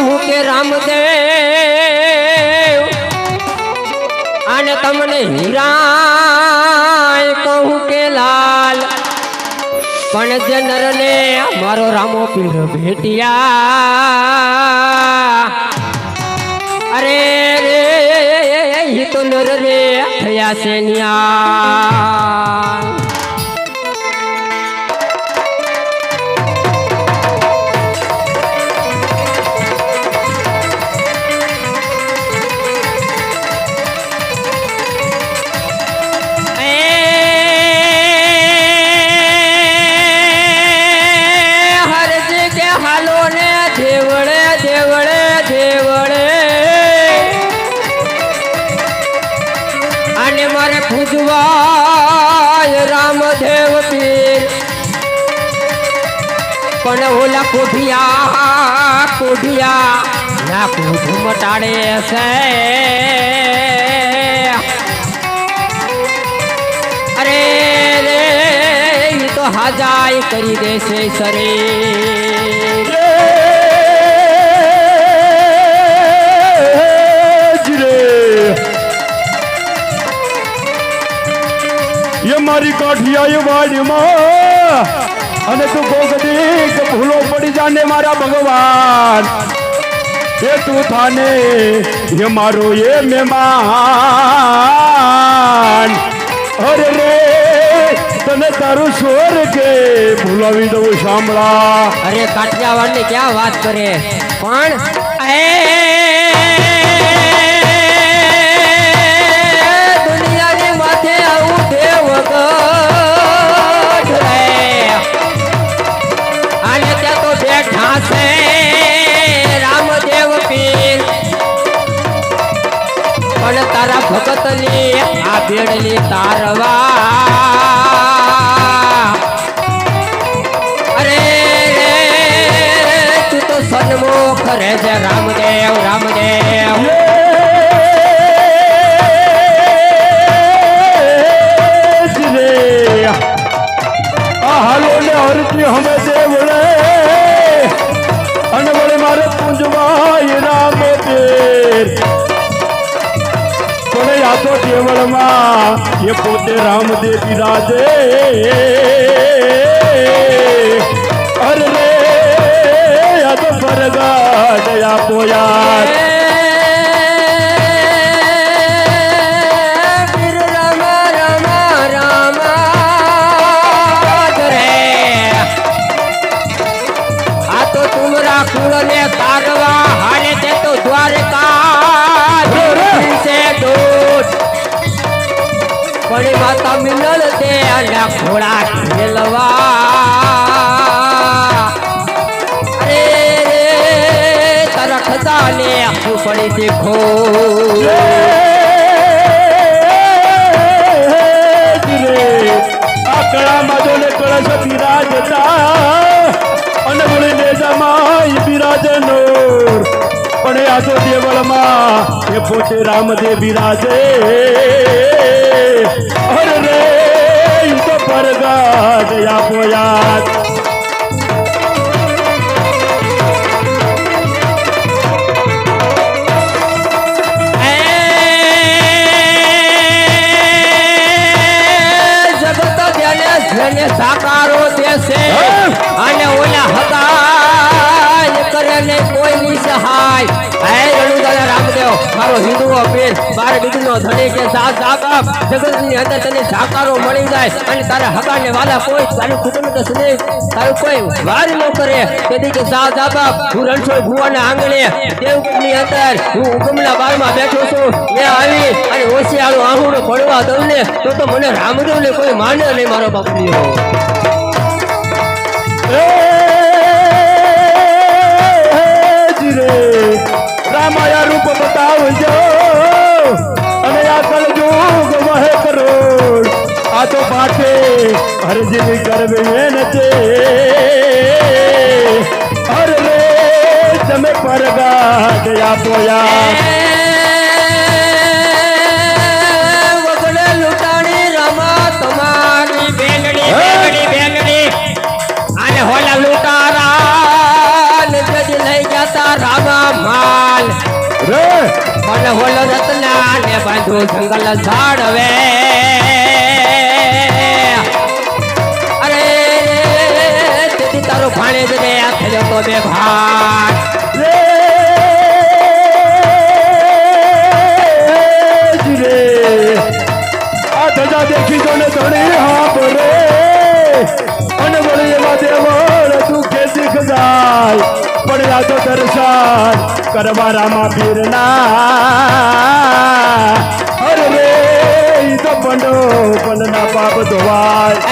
કહું કે રામદેવ, અને તમને હીરા કહું કે લાલ. પણ જે નરને મારો રામો પીર ભેટિયા. અરે રે હિતો નર રે થયા છે પણ ઓલા કોઢિયા કોઢિયા ના કૂધ મટાડે છે અરે રે ઈ તો હાજાઈ કરી દેશે શરીર એ મારી કાઠિયા એ વાડીમાં અને તું ગોગદીક ભૂલો પડી જાને મારા ભગવાન. એ તું થાને, એ મારો એ મહેમાન. અરે રે, તને તારું સ્વર કે ભૂલાવી દઉં સાંભળા અરે કાઠિયાવાડની ક્યાં વાત કરે? પણ, એ પણ તારા ભગતની આ બેડલી તારવા. અરે તું તો સન્મુખ રે છે રામદેવ રામદેવ. હાલો ને હરતી હમે દેવળમાં એ પોતે રામદેવ બિરાજે અરે અદ ફરગા દયા પોયાર પણ માતા મિનલ તે અને ઘોડા ખેલવા. અરે રે તરખતા લે આખું પડી દેખો આકડામાં જોને કળશ પીરા અને પણ આ તો દેવળમાં? એ પોતે રામદેવ બિરાજે અરે રે તો પરગા દયા પોયાત મારો પીર બાર બીજનો ધણી કે સાથ સાકપ જગતની અંદર તને સાકારો મળી જાય અને તારા હકાને વાલા કોઈ, તારું કુટુંબ કે સ્નેહ, તારું કોઈ વાર ન કરે. તેથી કે સાથ સાકપ હું રણછોડ ભુવાના આંગણે દેવકુંડની અંદર હું હુકમના બારમાં બેઠો છું. મેં આવી અને હોશિયારો આહુડું પડવા દઉં ને તો તો મને રામદેવને કોઈ માને નહીં, મારો બાપની આ તો પાઠે હરજી કરવી મેનતે હર રે તમે પરગા ગયા પોયા હોલા રત્ના ને બાંધો જંગલ ઝાડ ભાણે જ બે આ થયો તો બે ભાગ દેખી જો ને ધણી હાપ રે. અને વળી એવા દેવળ દુઃખે દીખ જાય પડ્યા તો દર્શન કરવા રામા પીરના. અરે તો પંડો પંડના પાપ ધોવાય.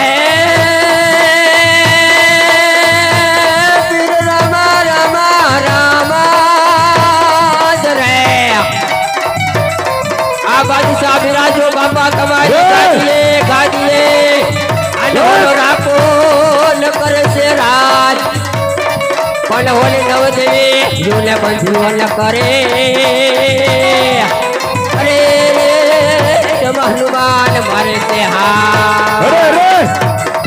આ બાજુ સાબિરાજો બાપા કમાઈ! ગાડીએ ગાડીએ. અને રાખો ન કરે છે રાજ. પણ હોલી નવદેવી જોને બંધ્યો ન કરે. અરે જમ હનુમાન મારે તે હા અરે રે!